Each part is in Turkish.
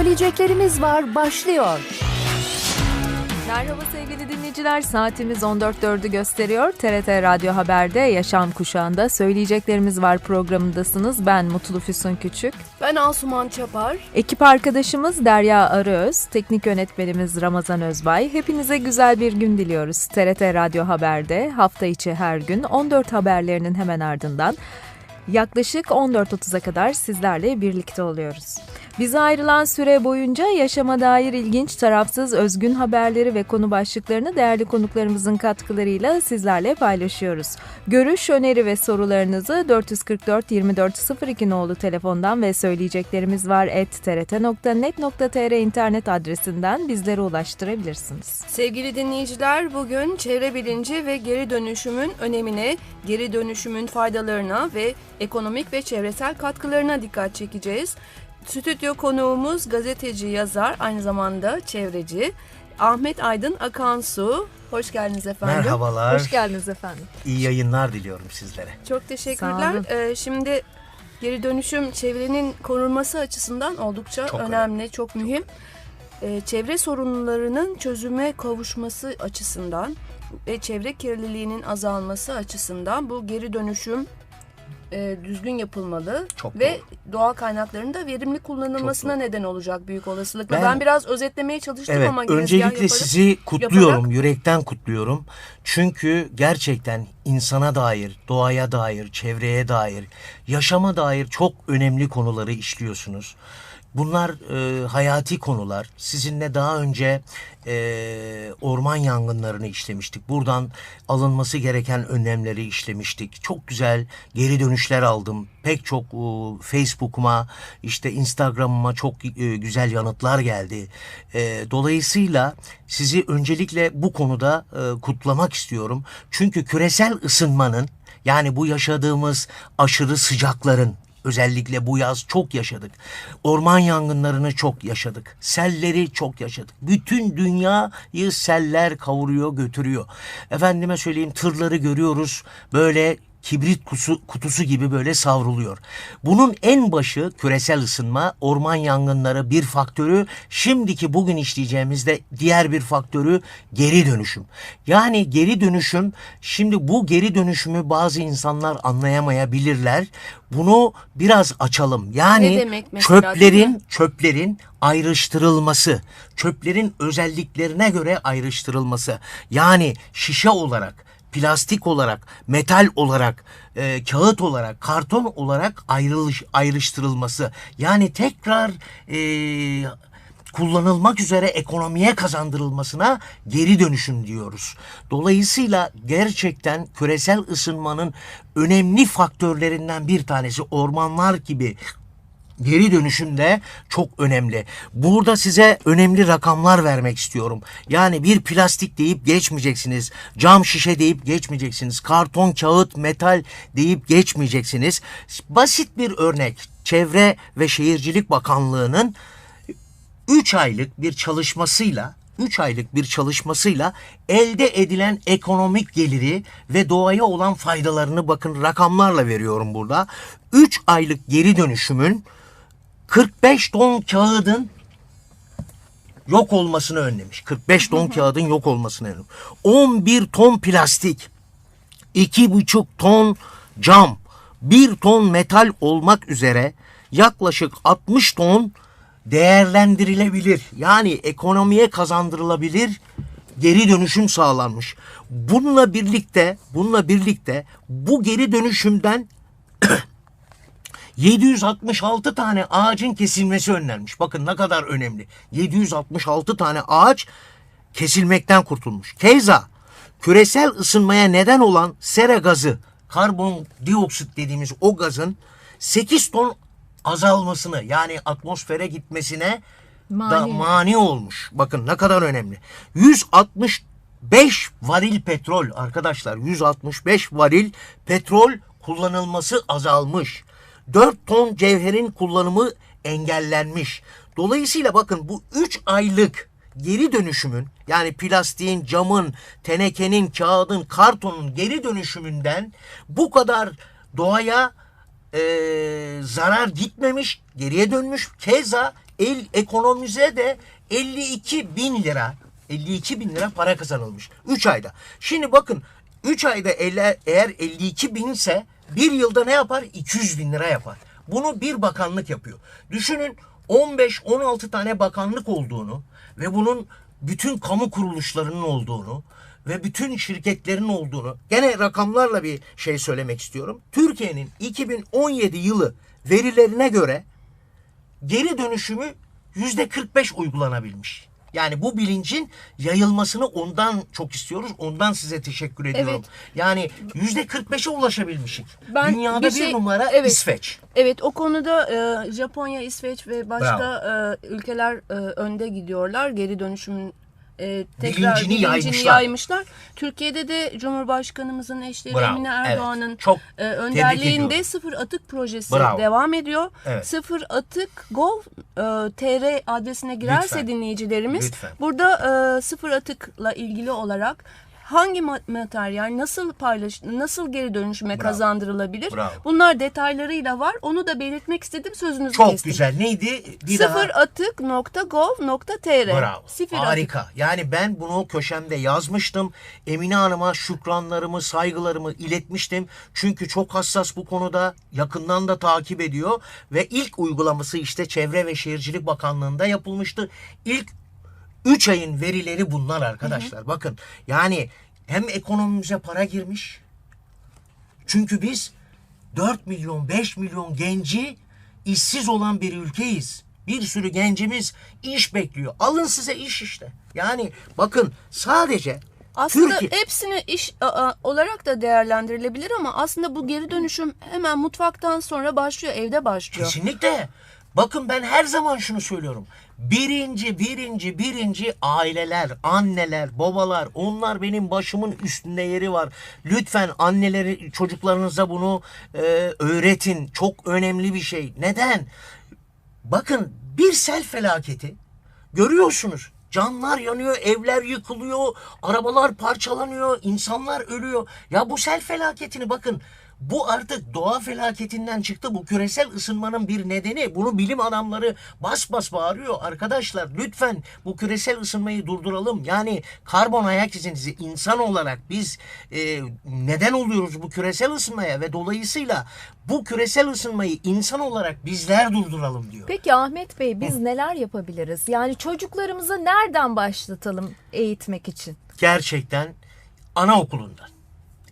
Söyleyeceklerimiz var başlıyor. Merhaba sevgili dinleyiciler. Saatimiz 14.4'ü gösteriyor. TRT Radyo Haber'de Yaşam Kuşağı'nda Söyleyeceklerimiz Var programındasınız. Ben Mutlu Füsun Küçük. Ben Asuman Çapar. Ekip arkadaşımız Derya Arıöz, teknik yönetmenimiz Ramazan Özbay. Hepinize güzel bir gün diliyoruz. TRT Radyo Haber'de hafta içi her gün 14 haberlerinin hemen ardından Yaklaşık 14.30'a kadar sizlerle birlikte oluyoruz. Bize ayrılan süre boyunca yaşama dair ilginç, tarafsız, özgün haberleri ve konu başlıklarını değerli konuklarımızın katkılarıyla sizlerle paylaşıyoruz. Görüş, öneri ve sorularınızı 444 2402 nolu telefondan ve söyleyeceklerimiz var et trt.net.tr internet adresinden bizlere ulaştırabilirsiniz. Sevgili dinleyiciler bugün çevre bilinci ve geri dönüşümün önemine, geri dönüşümün faydalarına ve ekonomik ve çevresel katkılarına dikkat çekeceğiz. Stüdyo konuğumuz gazeteci, yazar, aynı zamanda çevreci Ahmet Aydın Akansu. Hoş geldiniz efendim. Merhabalar. Hoş geldiniz efendim. İyi yayınlar diliyorum sizlere. Çok teşekkürler. Ee, şimdi geri dönüşüm çevrenin korunması açısından oldukça Çok önemli, çok mühim. Ee, çevre sorunlarının çözüme kavuşması açısından ve çevre kirliliğinin azalması açısından bu geri dönüşüm e, düzgün yapılmalı Çok ve doğal kaynakların da verimli kullanılmasına doğru. neden olacak büyük olasılıkla. Ben, Ben- biraz özetlemeye çalıştım Evet, ama öncelikle yaparak- sizi kutluyorum, yaparak- yürekten kutluyorum. Çünkü gerçekten insana dair, doğaya dair, çevreye dair, yaşama dair çok önemli konuları işliyorsunuz. Bunlar e, hayati konular. Sizinle daha önce e, orman yangınlarını işlemiştik. Buradan alınması gereken önlemleri işlemiştik. Çok güzel geri dönüşler aldım. Pek çok e, Facebook'uma, işte Instagram'ıma çok e, güzel yanıtlar geldi. E, dolayısıyla sizi öncelikle bu konuda e, kutlamak istiyorum. Çünkü küresel ısınmanın yani bu yaşadığımız aşırı sıcakların Özellikle bu yaz çok yaşadık. Orman yangınlarını çok yaşadık. Selleri çok yaşadık. Bütün dünyayı seller kavuruyor, götürüyor. Efendime söyleyeyim tırları görüyoruz. Böyle kibrit kutusu, kutusu gibi böyle savruluyor. Bunun en başı küresel ısınma, orman yangınları bir faktörü, şimdiki bugün işleyeceğimizde diğer bir faktörü geri dönüşüm. Yani geri dönüşüm, şimdi bu geri dönüşümü bazı insanlar anlayamayabilirler. Bunu biraz açalım. Yani çöplerin çöplerin ayrıştırılması, çöplerin özelliklerine göre ayrıştırılması. Yani şişe olarak, plastik olarak, metal olarak, e, kağıt olarak, karton olarak ayrılış, ayrıştırılması. Yani tekrar e, kullanılmak üzere ekonomiye kazandırılmasına geri dönüşüm diyoruz. Dolayısıyla gerçekten küresel ısınmanın önemli faktörlerinden bir tanesi ormanlar gibi geri dönüşüm de çok önemli. Burada size önemli rakamlar vermek istiyorum. Yani bir plastik deyip geçmeyeceksiniz. Cam şişe deyip geçmeyeceksiniz. Karton, kağıt, metal deyip geçmeyeceksiniz. Basit bir örnek. Çevre ve Şehircilik Bakanlığı'nın 3 aylık bir çalışmasıyla 3 aylık bir çalışmasıyla elde edilen ekonomik geliri ve doğaya olan faydalarını bakın rakamlarla veriyorum burada. 3 aylık geri dönüşümün 45 ton kağıdın yok olmasını önlemiş. 45 ton kağıdın yok olmasını önlemiş. 11 ton plastik, 2,5 ton cam, 1 ton metal olmak üzere yaklaşık 60 ton değerlendirilebilir. Yani ekonomiye kazandırılabilir geri dönüşüm sağlanmış. Bununla birlikte, bununla birlikte bu geri dönüşümden 766 tane ağacın kesilmesi önlenmiş. Bakın ne kadar önemli. 766 tane ağaç kesilmekten kurtulmuş. Keza küresel ısınmaya neden olan sera gazı, karbondioksit dediğimiz o gazın 8 ton azalmasını yani atmosfere gitmesine da Mani. mani olmuş. Bakın ne kadar önemli. 165 varil petrol arkadaşlar 165 varil petrol kullanılması azalmış. 4 ton cevherin kullanımı engellenmiş. Dolayısıyla bakın bu 3 aylık geri dönüşümün yani plastiğin, camın, tenekenin, kağıdın, kartonun geri dönüşümünden bu kadar doğaya e, zarar gitmemiş, geriye dönmüş. Keza el, ekonomize de 52 bin lira 52 bin lira para kazanılmış 3 ayda. Şimdi bakın 3 ayda ele- eğer 52 binse bir yılda ne yapar? 200 bin lira yapar. Bunu bir bakanlık yapıyor. Düşünün 15-16 tane bakanlık olduğunu ve bunun bütün kamu kuruluşlarının olduğunu ve bütün şirketlerin olduğunu gene rakamlarla bir şey söylemek istiyorum. Türkiye'nin 2017 yılı verilerine göre geri dönüşümü yüzde 45 uygulanabilmiş. Yani bu bilincin yayılmasını ondan çok istiyoruz. Ondan size teşekkür ediyorum. Evet. Yani yüzde 45'e ulaşabilmişik. Ben Dünyada bir bir, şey- numara evet. İsveç. Evet o konuda e, Japonya, İsveç ve başka e, ülkeler e, önde gidiyorlar. Geri dönüşümün e, tekrar Bilincini bilincini yaymışlar. yaymışlar. Türkiye'de de Cumhurbaşkanımızın eşleri Bravo, Emine evet. Erdoğan'ın Çok e, önderliğinde sıfır atık projesi Bravo. devam ediyor. Evet. Sıfır atık gov e, tr adresine girerse Lütfen. dinleyicilerimiz Lütfen. burada e, sıfır atıkla ilgili olarak hangi ma- materyal nasıl paylaş nasıl geri dönüşüme Bravo. kazandırılabilir? Bravo. Bunlar detaylarıyla var. Onu da belirtmek istedim. Sözünüzü Çok kestim. güzel. Neydi? Bir Sıfır daha. atık.gov.tr Bravo. Sıfır atık. Harika. Yani ben bunu köşemde yazmıştım. Emine Hanım'a şükranlarımı, saygılarımı iletmiştim. Çünkü çok hassas bu konuda. Yakından da takip ediyor. Ve ilk uygulaması işte Çevre ve Şehircilik Bakanlığı'nda yapılmıştı. İlk 3 ayın verileri bunlar arkadaşlar. Bakın yani hem ekonomimize para girmiş. Çünkü biz 4 milyon 5 milyon genci işsiz olan bir ülkeyiz. Bir sürü gencimiz iş bekliyor. Alın size iş işte. Yani bakın sadece Aslında Türkiye hepsini iş aa, olarak da değerlendirilebilir ama aslında bu geri dönüşüm hemen mutfaktan sonra başlıyor, evde başlıyor. Kesinlikle. Bakın ben her zaman şunu söylüyorum. Birinci, birinci, birinci aileler, anneler, babalar onlar benim başımın üstünde yeri var. Lütfen anneleri, çocuklarınıza bunu e, öğretin. Çok önemli bir şey. Neden? Bakın bir sel felaketi görüyorsunuz. Canlar yanıyor, evler yıkılıyor, arabalar parçalanıyor, insanlar ölüyor. Ya bu sel felaketini bakın bu artık doğa felaketinden çıktı. Bu küresel ısınmanın bir nedeni. Bunu bilim adamları bas bas bağırıyor. Arkadaşlar lütfen bu küresel ısınmayı durduralım. Yani karbon ayak izinizi insan olarak biz e, neden oluyoruz bu küresel ısınmaya ve dolayısıyla bu küresel ısınmayı insan olarak bizler durduralım diyor. Peki Ahmet Bey biz neler yapabiliriz? Yani çocuklarımızı nereden başlatalım eğitmek için? gerçekten anaokulundan,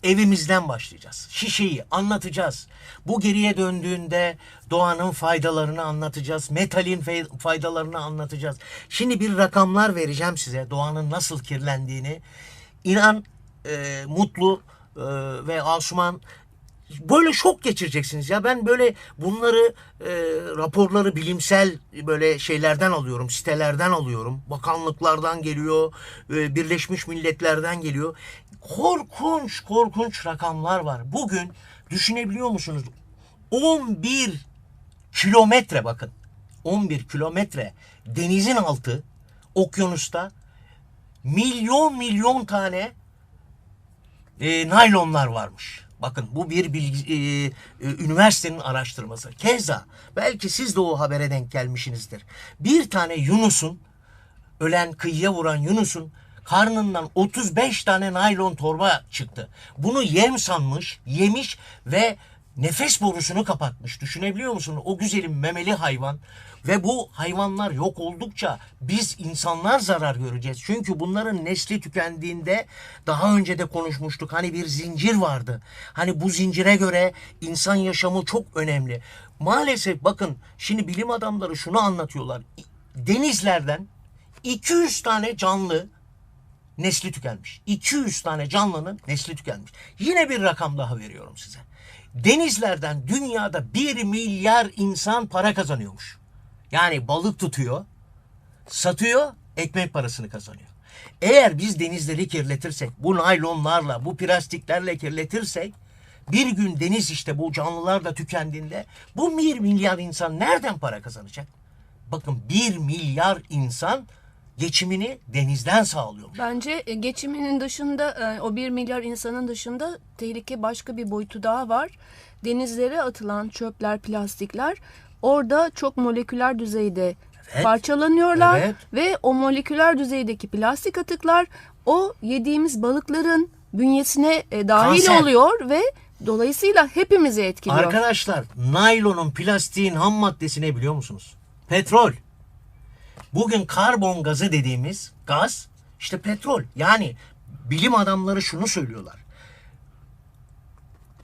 evimizden başlayacağız. Şişeyi anlatacağız. Bu geriye döndüğünde doğanın faydalarını anlatacağız. Metalin faydalarını anlatacağız. Şimdi bir rakamlar vereceğim size doğanın nasıl kirlendiğini. İnan e, Mutlu e, ve Asuman böyle şok geçireceksiniz ya ben böyle bunları e, raporları bilimsel böyle şeylerden alıyorum sitelerden alıyorum bakanlıklardan geliyor e, Birleşmiş Milletler'den geliyor korkunç korkunç rakamlar var bugün düşünebiliyor musunuz 11 kilometre bakın 11 kilometre denizin altı okyanusta milyon milyon tane e, naylonlar varmış. Bakın bu bir bilgi, e, e, üniversitenin araştırması. Keza belki siz de o habere denk gelmişsinizdir. Bir tane Yunus'un ölen kıyıya vuran Yunus'un karnından 35 tane naylon torba çıktı. Bunu yem sanmış, yemiş ve nefes borusunu kapatmış. Düşünebiliyor musun? O güzelim memeli hayvan ve bu hayvanlar yok oldukça biz insanlar zarar göreceğiz. Çünkü bunların nesli tükendiğinde daha önce de konuşmuştuk. Hani bir zincir vardı. Hani bu zincire göre insan yaşamı çok önemli. Maalesef bakın şimdi bilim adamları şunu anlatıyorlar. Denizlerden 200 tane canlı nesli tükenmiş. 200 tane canlının nesli tükenmiş. Yine bir rakam daha veriyorum size. Denizlerden dünyada 1 milyar insan para kazanıyormuş. Yani balık tutuyor, satıyor, ekmek parasını kazanıyor. Eğer biz denizleri kirletirsek, bu naylonlarla, bu plastiklerle kirletirsek, bir gün deniz işte bu canlılar da tükendiğinde bu 1 milyar insan nereden para kazanacak? Bakın 1 milyar insan geçimini denizden sağlıyormuş. Bence e, geçiminin dışında e, o 1 milyar insanın dışında tehlike başka bir boyutu daha var. Denizlere atılan çöpler, plastikler orada çok moleküler düzeyde Evet. parçalanıyorlar Evet. ve o moleküler düzeydeki plastik atıklar o yediğimiz balıkların bünyesine e, dahil Kanser. oluyor ve dolayısıyla hepimizi etkiliyor. Arkadaşlar naylonun plastiğin ham maddesi ne biliyor musunuz? Petrol. Bugün karbon gazı dediğimiz gaz işte petrol. Yani bilim adamları şunu söylüyorlar.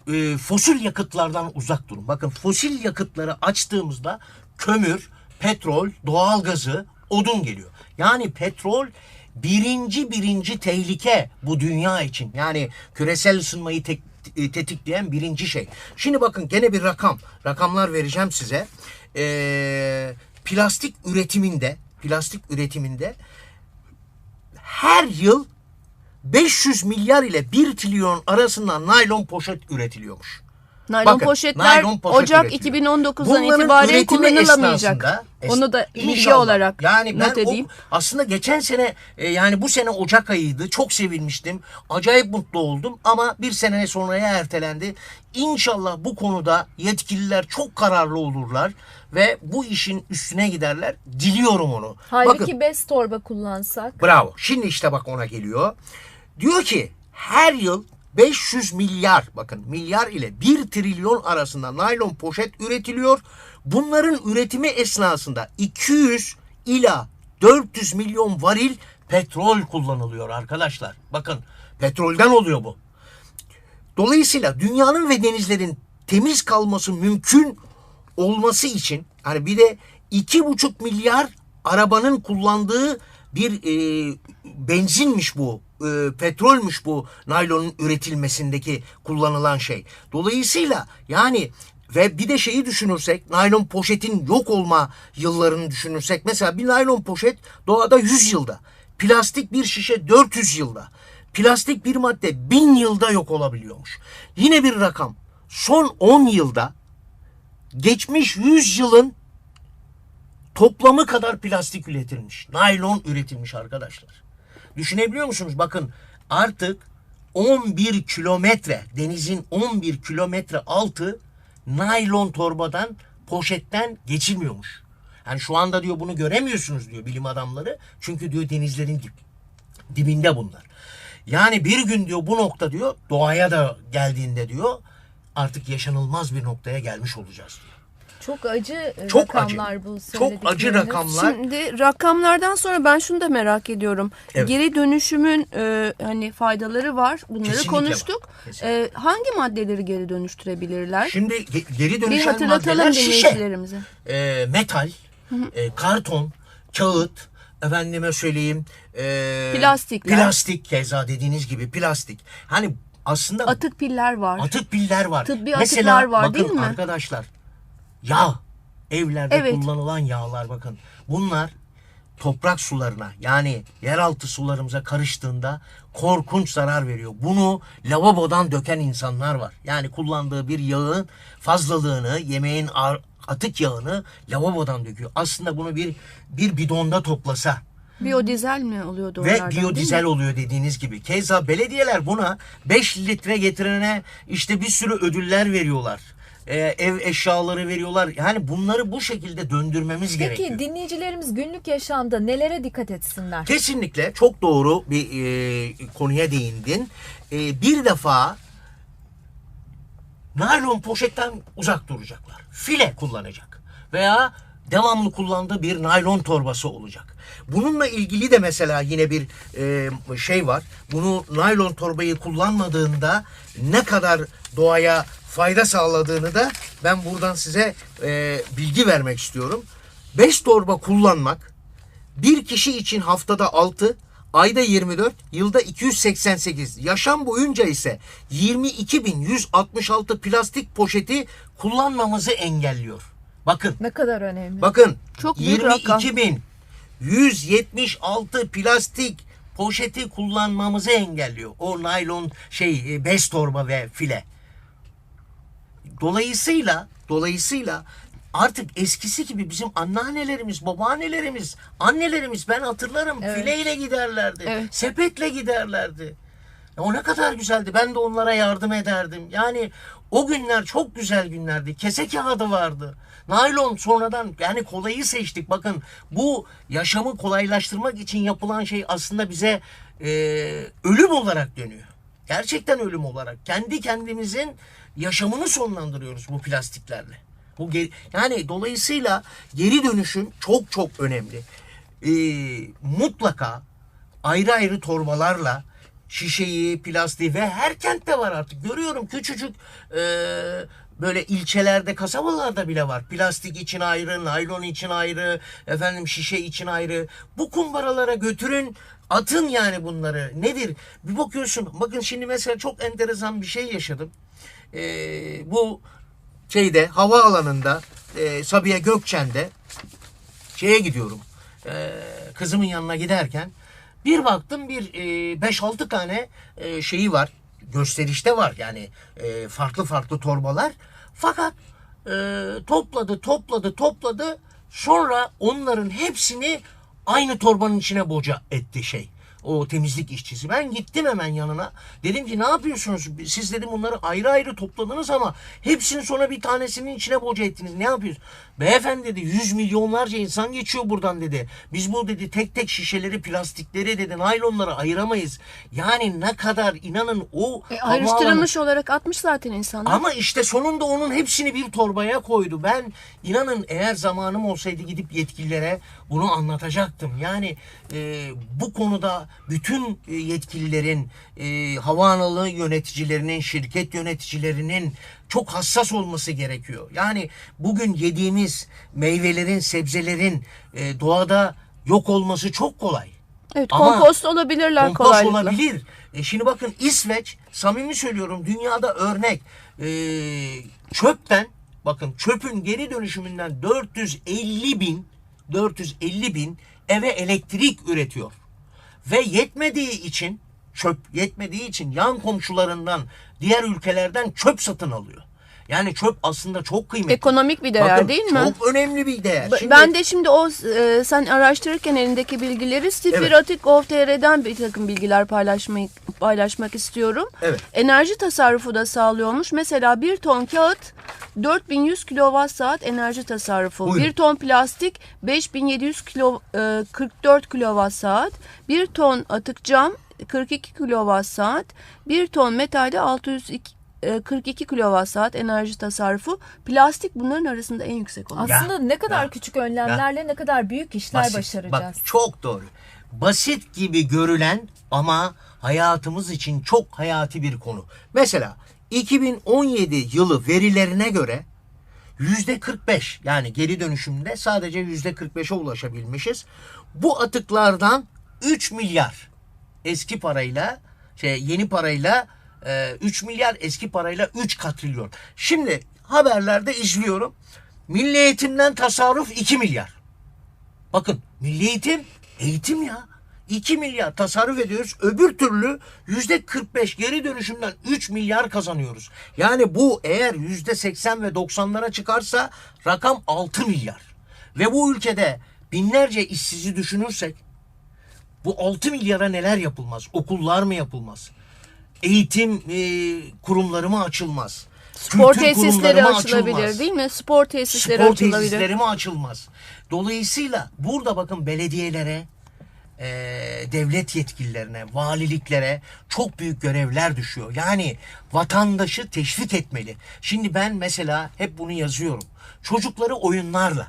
Ee, fosil yakıtlardan uzak durun. Bakın fosil yakıtları açtığımızda kömür, petrol, doğal gazı, odun geliyor. Yani petrol birinci birinci tehlike bu dünya için. Yani küresel ısınmayı tek, e, tetikleyen birinci şey. Şimdi bakın gene bir rakam. Rakamlar vereceğim size. Ee, plastik üretiminde plastik üretiminde her yıl 500 milyar ile 1 trilyon arasında naylon poşet üretiliyormuş. Naylon Bakın, poşetler naylon poşet Ocak üretiliyor. 2019'dan Bunların itibaren üretimi kullanılamayacak. esnasında, es- Onu da bilgi İnşallah. olarak yani ben not o- edeyim. aslında geçen sene e, yani bu sene Ocak ayıydı. Çok sevinmiştim. Acayip mutlu oldum ama bir sene sonraya ertelendi. İnşallah bu konuda yetkililer çok kararlı olurlar ve bu işin üstüne giderler. Diliyorum onu. Halbuki Bakın, bez torba kullansak. Bravo. Şimdi işte bak ona geliyor. Diyor ki her yıl 500 milyar bakın milyar ile 1 trilyon arasında naylon poşet üretiliyor. Bunların üretimi esnasında 200 ila 400 milyon varil petrol kullanılıyor arkadaşlar. Bakın petrolden oluyor bu. Dolayısıyla dünyanın ve denizlerin temiz kalması mümkün olması için hani bir de iki buçuk milyar arabanın kullandığı bir e, benzinmiş bu, e, petrolmüş bu naylonun üretilmesindeki kullanılan şey. Dolayısıyla yani ve bir de şeyi düşünürsek, naylon poşetin yok olma yıllarını düşünürsek, mesela bir naylon poşet doğada 100 yılda, plastik bir şişe 400 yılda, plastik bir madde 1000 yılda yok olabiliyormuş. Yine bir rakam, son 10 yılda geçmiş 100 yılın toplamı kadar plastik üretilmiş. Naylon üretilmiş arkadaşlar. Düşünebiliyor musunuz? Bakın artık 11 kilometre denizin 11 kilometre altı naylon torbadan poşetten geçilmiyormuş. Yani şu anda diyor bunu göremiyorsunuz diyor bilim adamları. Çünkü diyor denizlerin dip, dibinde bunlar. Yani bir gün diyor bu nokta diyor doğaya da geldiğinde diyor artık yaşanılmaz bir noktaya gelmiş olacağız diyor. Çok acı e, Çok rakamlar acı. bu Çok acı rakamlar. Şimdi rakamlardan sonra ben şunu da merak ediyorum. Evet. Geri dönüşümün e, hani faydaları var. Bunları Kesinlikle konuştuk. var. Kesinlikle. E, hangi maddeleri geri dönüştürebilirler? Şimdi ge- geri dönüşen maddeler şişe. e, metal, e, karton, kağıt, efendime söyleyeyim e, Plastikler. plastik keza dediğiniz gibi plastik. Hani aslında Atık piller var. atık piller var. Tıbbi Mesela atıklar var, bakın değil mi? arkadaşlar yağ evlerde Evet. kullanılan yağlar bakın bunlar toprak sularına yani yeraltı sularımıza karıştığında korkunç zarar veriyor. Bunu lavabodan döken insanlar var. Yani kullandığı bir yağın fazlalığını, yemeğin atık yağını lavabodan döküyor. Aslında bunu bir bir bidonda toplasa Biyodizel mi oluyordu ve biyodizel oluyor dediğiniz gibi. Keza belediyeler buna 5 litre getirene işte bir sürü ödüller veriyorlar. Ee, ev eşyaları veriyorlar. Yani bunları bu şekilde döndürmemiz Peki gerekiyor. dinleyicilerimiz günlük yaşamda nelere dikkat etsinler? Kesinlikle çok doğru bir e, konuya değindin. E, bir defa naylon poşetten uzak duracaklar. File kullanacak veya devamlı kullandığı bir naylon torbası olacak. Bununla ilgili de mesela yine bir e, şey var. Bunu naylon torbayı kullanmadığında ne kadar doğaya fayda sağladığını da ben buradan size e, bilgi vermek istiyorum. 5 torba kullanmak bir kişi için haftada 6, ayda 24, yılda 288. Yaşam boyunca ise 22.166 plastik poşeti kullanmamızı engelliyor. Bakın, Ne kadar önemli. bakın. Çok büyük rakam. 22.176 plastik poşeti kullanmamızı engelliyor. O naylon şey e, bez torba ve file. Dolayısıyla dolayısıyla artık eskisi gibi bizim anneannelerimiz, babaannelerimiz, annelerimiz ben hatırlarım Evet. fileyle giderlerdi. Evet. Sepetle giderlerdi. O ne kadar güzeldi. Ben de onlara yardım ederdim. Yani o günler çok güzel günlerdi. Kese kağıdı vardı. Naylon sonradan yani kolayı seçtik. Bakın bu yaşamı kolaylaştırmak için yapılan şey aslında bize e, ölüm olarak dönüyor. Gerçekten ölüm olarak. Kendi kendimizin yaşamını sonlandırıyoruz bu plastiklerle. Bu yani dolayısıyla geri dönüşüm çok çok önemli. Ee, mutlaka ayrı ayrı torbalarla şişeyi, plastiği ve her kentte var artık. Görüyorum küçücük e, böyle ilçelerde, kasabalarda bile var. Plastik için ayrı, naylon için ayrı, efendim şişe için ayrı. Bu kumbaralara götürün, atın yani bunları. Nedir? Bir bakıyorsun, bakın şimdi mesela çok enteresan bir şey yaşadım. E, bu şeyde hava alanında e, Sabiha Gökçen'de şeye gidiyorum. e, kızımın yanına giderken bir baktım bir 5-6 tane e, şeyi var. Gösterişte var yani e, farklı farklı torbalar. Fakat e, topladı topladı topladı sonra onların hepsini aynı torbanın içine boca etti şey. O temizlik işçisi. Ben gittim hemen yanına. Dedim ki ne yapıyorsunuz? Siz dedim bunları ayrı ayrı topladınız ama hepsini sonra bir tanesinin içine boca ettiniz. Ne yapıyorsunuz? Beyefendi dedi yüz milyonlarca insan geçiyor buradan dedi. Biz bu dedi tek tek şişeleri, plastikleri dedi naylonları ayıramayız. Yani ne kadar inanın o E, havaalanı- ayrıştırılmış olarak atmış zaten insanlar. ama işte sonunda onun hepsini bir torbaya koydu. Ben inanın eğer zamanım olsaydı gidip yetkililere bunu anlatacaktım. Yani e, bu konuda bütün e, yetkililerin, e, havaalanı yöneticilerinin, şirket yöneticilerinin çok hassas olması gerekiyor. Yani bugün yediğimiz meyvelerin, sebzelerin e, doğada yok olması çok kolay. evet Ama- kompost olabilirler Kompost kolaylıkla. olabilir. E şimdi bakın İsveç samimi söylüyorum dünyada örnek e, çöpten bakın çöpün geri dönüşümünden 450 bin 450 bin eve elektrik üretiyor. Ve yetmediği için çöp yetmediği için yan komşularından diğer ülkelerden çöp satın alıyor. Yani çöp aslında çok kıymetli. Ekonomik bir değer Bakın, değil mi? Çok önemli bir değer. Şimdi- Ben de şimdi o e, sen araştırırken elindeki bilgileri Stifiratik.gov.tr'den bir takım bilgiler paylaşmayı paylaşmak istiyorum. Evet. Enerji tasarrufu da sağlıyormuş. Mesela bir ton kağıt 4100 kilowatt saat enerji tasarrufu. Buyurun. Bir ton plastik 5700 kilo e, 44 kilowatt saat. Bir ton atık cam 42 kilowatt saat. Bir ton metalde 602 e, 42 kilowatt saat enerji tasarrufu. Plastik bunların arasında en yüksek olan. Aslında ne kadar ya, küçük önlemlerle ne kadar büyük işler Basit. başaracağız. Bak çok doğru. Basit gibi görülen ama hayatımız için çok hayati bir konu. Mesela 2017 yılı verilerine göre yüzde 45 yani geri dönüşümde sadece yüzde 45'e ulaşabilmişiz. Bu atıklardan 3 milyar eski parayla şey yeni parayla e, 3 milyar eski parayla 3 katrilyon. Şimdi haberlerde izliyorum. Milli eğitimden tasarruf 2 milyar. Bakın milli eğitim eğitim ya. 2 milyar tasarruf ediyoruz. Öbür türlü yüzde 45 geri dönüşümden 3 milyar kazanıyoruz. Yani bu eğer yüzde 80 ve 90'lara çıkarsa rakam 6 milyar. Ve bu ülkede binlerce işsizi düşünürsek bu 6 milyara neler yapılmaz? Okullar mı yapılmaz? Eğitim e, kurumları mı açılmaz? Spor Kültür tesisleri kurumları mı açılabilir açılmaz? değil mi? Spor tesisleri spor açılabilir. tesisleri mi açılmaz? Dolayısıyla burada bakın belediyelere, e, devlet yetkililerine, valiliklere çok büyük görevler düşüyor. Yani vatandaşı teşvik etmeli. Şimdi ben mesela hep bunu yazıyorum. Çocukları oyunlarla,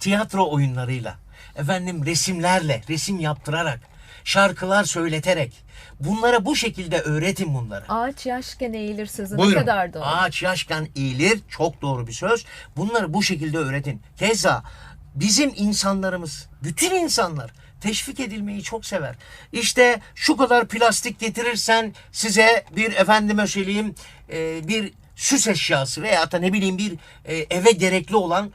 tiyatro oyunlarıyla, efendim resimlerle, resim yaptırarak, şarkılar söyleterek bunlara bu şekilde öğretin bunları. Ağaç yaşken eğilir sözü ne kadar doğru. Ağaç yaşken eğilir. Çok doğru bir söz. Bunları bu şekilde öğretin. Keza bizim insanlarımız, bütün insanlar teşvik edilmeyi çok sever. İşte şu kadar plastik getirirsen size bir efendime söyleyeyim e, bir süs eşyası veya da ne bileyim bir e, eve gerekli olan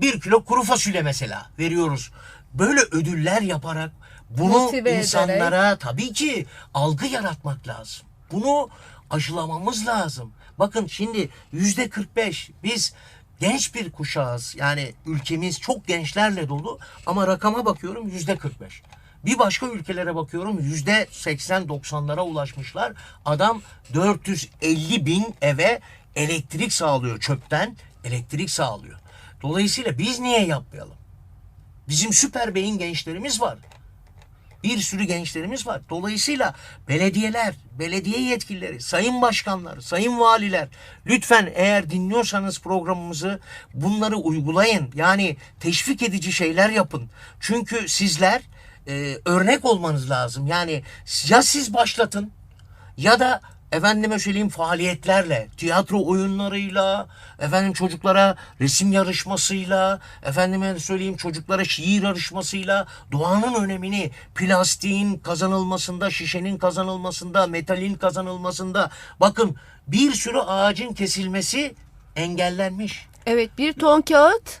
bir kilo kuru fasulye mesela veriyoruz. Böyle ödüller yaparak bunu Motive ederek. insanlara tabii ki algı yaratmak lazım. Bunu aşılamamız lazım. Bakın şimdi yüzde 45 biz genç bir kuşağız. Yani ülkemiz çok gençlerle dolu ama rakama bakıyorum yüzde 45. Bir başka ülkelere bakıyorum yüzde 80-90'lara ulaşmışlar. Adam 450 bin eve elektrik sağlıyor çöpten elektrik sağlıyor. Dolayısıyla biz niye yapmayalım? Bizim süper beyin gençlerimiz var. Bir sürü gençlerimiz var. Dolayısıyla belediyeler, belediye yetkilileri, sayın başkanlar, sayın valiler lütfen eğer dinliyorsanız programımızı bunları uygulayın. Yani teşvik edici şeyler yapın. Çünkü sizler e, örnek olmanız lazım. Yani ya siz başlatın ya da efendime söyleyeyim faaliyetlerle, tiyatro oyunlarıyla, efendim çocuklara resim yarışmasıyla, efendime söyleyeyim çocuklara şiir yarışmasıyla doğanın önemini plastiğin kazanılmasında, şişenin kazanılmasında, metalin kazanılmasında bakın bir sürü ağacın kesilmesi engellenmiş. Evet bir ton kağıt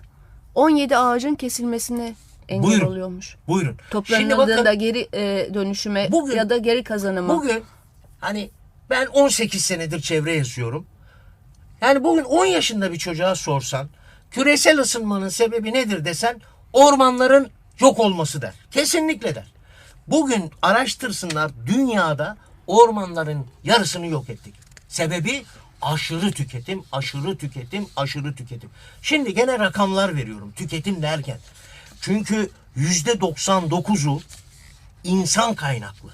17 ağacın kesilmesine engel Buyurun. oluyormuş. Buyurun. Toplanıldığında geri e, dönüşüme Bugün- ya da geri kazanıma. Bugün hani ben 18 senedir çevre yazıyorum. Yani bugün 10 yaşında bir çocuğa sorsan küresel ısınmanın sebebi nedir desen ormanların yok olması der. Kesinlikle der. Bugün araştırsınlar dünyada ormanların yarısını yok ettik. Sebebi aşırı tüketim, aşırı tüketim, aşırı tüketim. Şimdi gene rakamlar veriyorum tüketim derken. Çünkü yüzde 99'u insan kaynaklı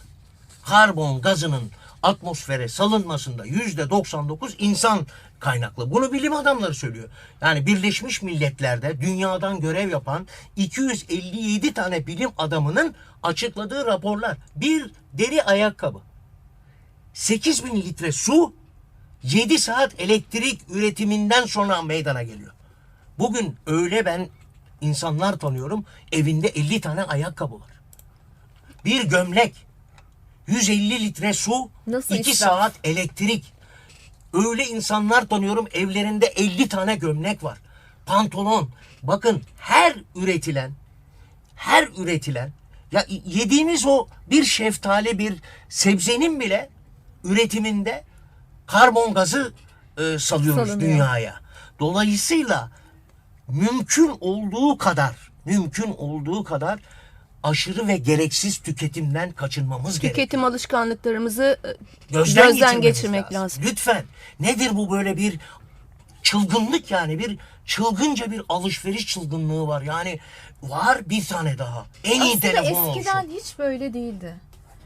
karbon gazının atmosfere salınmasında yüzde 99 insan kaynaklı. Bunu bilim adamları söylüyor. Yani Birleşmiş Milletler'de dünyadan görev yapan 257 tane bilim adamının açıkladığı raporlar. Bir deri ayakkabı, 8 bin litre su, 7 saat elektrik üretiminden sonra meydana geliyor. Bugün öyle ben insanlar tanıyorum evinde 50 tane ayakkabı var. Bir gömlek, 150 litre su, Nasıl 2 israf? saat elektrik. Öyle insanlar tanıyorum evlerinde 50 tane gömlek var. Pantolon. Bakın her üretilen her üretilen ya yediğimiz o bir şeftali bir sebzenin bile üretiminde karbon gazı e, salıyoruz Salınıyor. dünyaya. Dolayısıyla mümkün olduğu kadar mümkün olduğu kadar aşırı ve gereksiz tüketimden kaçınmamız gerekiyor. Tüketim alışkanlıklarımızı e, Gözden, gözden, geçirmek lazım. lazım. Lütfen. Nedir bu böyle bir çılgınlık yani bir çılgınca bir alışveriş çılgınlığı var. Yani var bir tane daha. En iyi Aslında telefon eskiden olsun. hiç böyle değildi.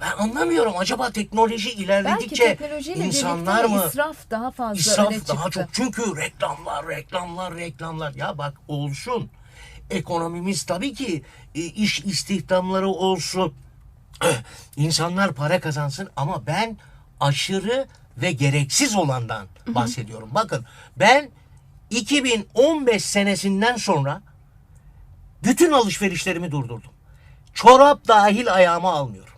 Ben anlamıyorum. Acaba teknoloji ilerledikçe insanlar mı israf daha fazla öne israf çıktı. daha çok. Çünkü reklamlar, reklamlar, reklamlar. Ya bak olsun. Ekonomimiz tabii ki e, iş istihdamları olsun. İnsanlar para kazansın ama ben aşırı ve gereksiz olandan bahsediyorum. Bakın ben 2015 senesinden sonra bütün alışverişlerimi durdurdum. Çorap dahil ayağıma almıyorum.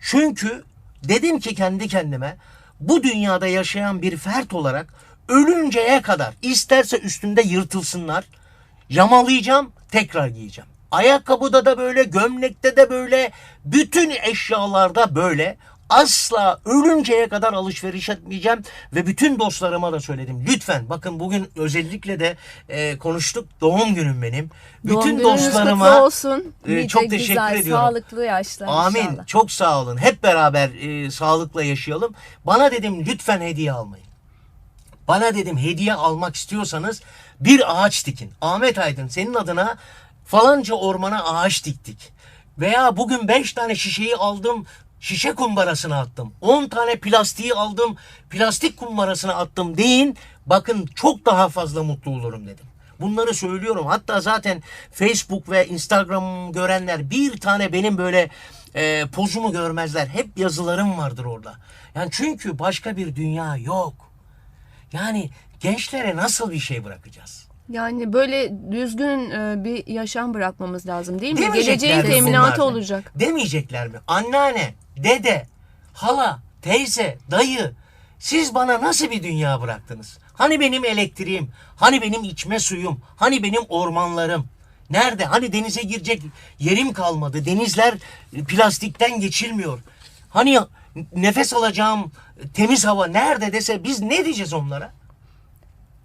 Çünkü dedim ki kendi kendime bu dünyada yaşayan bir fert olarak ölünceye kadar isterse üstünde yırtılsınlar yamalayacağım tekrar giyeceğim. Ayakkabıda da böyle gömlekte de böyle bütün eşyalarda böyle asla ölünceye kadar alışveriş etmeyeceğim ve bütün dostlarıma da söyledim. Lütfen bakın bugün özellikle de e, konuştuk doğum günüm benim. Doğum bütün gününüz dostlarıma kutlu olsun. e, Nice, çok teşekkür güzel, ediyorum. sağlıklı yaşlar Amin. inşallah. Çok sağ olun. Hep beraber e, sağlıkla yaşayalım. Bana dedim lütfen hediye almayın. Bana dedim hediye almak istiyorsanız bir ağaç dikin. Ahmet Aydın senin adına falanca ormana ağaç diktik. Veya bugün beş tane şişeyi aldım şişe kumbarasına attım. 10 tane plastiği aldım plastik kumbarasına attım deyin. Bakın çok daha fazla mutlu olurum dedim. Bunları söylüyorum. Hatta zaten Facebook ve Instagram görenler bir tane benim böyle e, pozumu görmezler. Hep yazılarım vardır orada. Yani çünkü başka bir dünya yok. Yani gençlere nasıl bir şey bırakacağız? Yani böyle düzgün e, bir yaşam bırakmamız lazım değil mi? Geleceğin mi teminatı bunlar? olacak. Demeyecekler mi? Anneanne, dede, hala, teyze, dayı siz bana nasıl bir dünya bıraktınız? Hani benim elektriğim, hani benim içme suyum, hani benim ormanlarım? Nerede? Hani denize girecek yerim kalmadı. Denizler plastikten geçilmiyor. Hani nefes alacağım temiz hava nerede dese biz ne diyeceğiz onlara?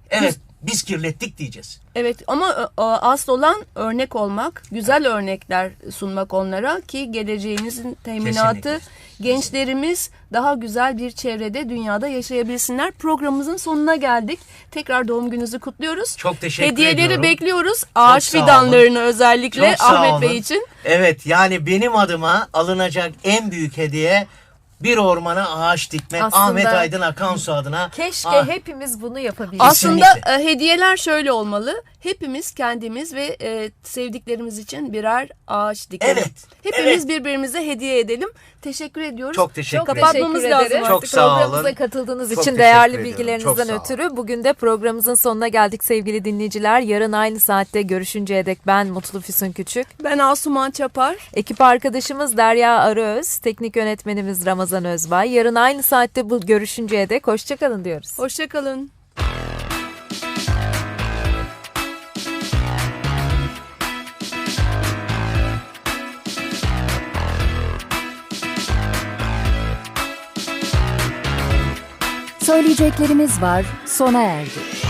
Evet. Biz kirlettik diyeceğiz. Evet ama e, e, asıl olan örnek olmak, güzel örnekler sunmak onlara ki geleceğinizin teminatı Kesinlikle. gençlerimiz daha güzel bir çevrede dünyada yaşayabilsinler. Programımızın sonuna geldik. Tekrar doğum gününüzü kutluyoruz. Çok teşekkür Hediyeleri ediyorum. bekliyoruz. Ağaç fidanlarını özellikle Ahmet olun. Bey için. Evet yani benim adıma alınacak en büyük hediye bir ormana ağaç dikmek. Aslında- Ahmet Aydın Akansu adına. Keşke Ah, hepimiz bunu yapabilsek. Aslında e, hediyeler şöyle olmalı. Hepimiz kendimiz ve e, sevdiklerimiz için birer ağaç dikelim. Evet, Hepimiz evet. birbirimize hediye edelim. Teşekkür ediyoruz. Çok teşekkür ederim. Kapatmamız Teşekkür lazım. Çok sağ olun. Programımıza katıldığınız Çok için teşekkür değerli ediyorum. bilgilerinizden Çok sağ olun. ötürü bugün de programımızın sonuna geldik sevgili dinleyiciler. Yarın aynı saatte görüşünceye dek ben Mutlu Füsun Küçük. Ben Asuman Çapar. Ekip arkadaşımız Derya Arıöz, teknik yönetmenimiz Ramazan Özbay. Yarın aynı saatte bu görüşünceye dek hoşçakalın diyoruz. Hoşçakalın. Söyleyeceklerimiz var sona erdi.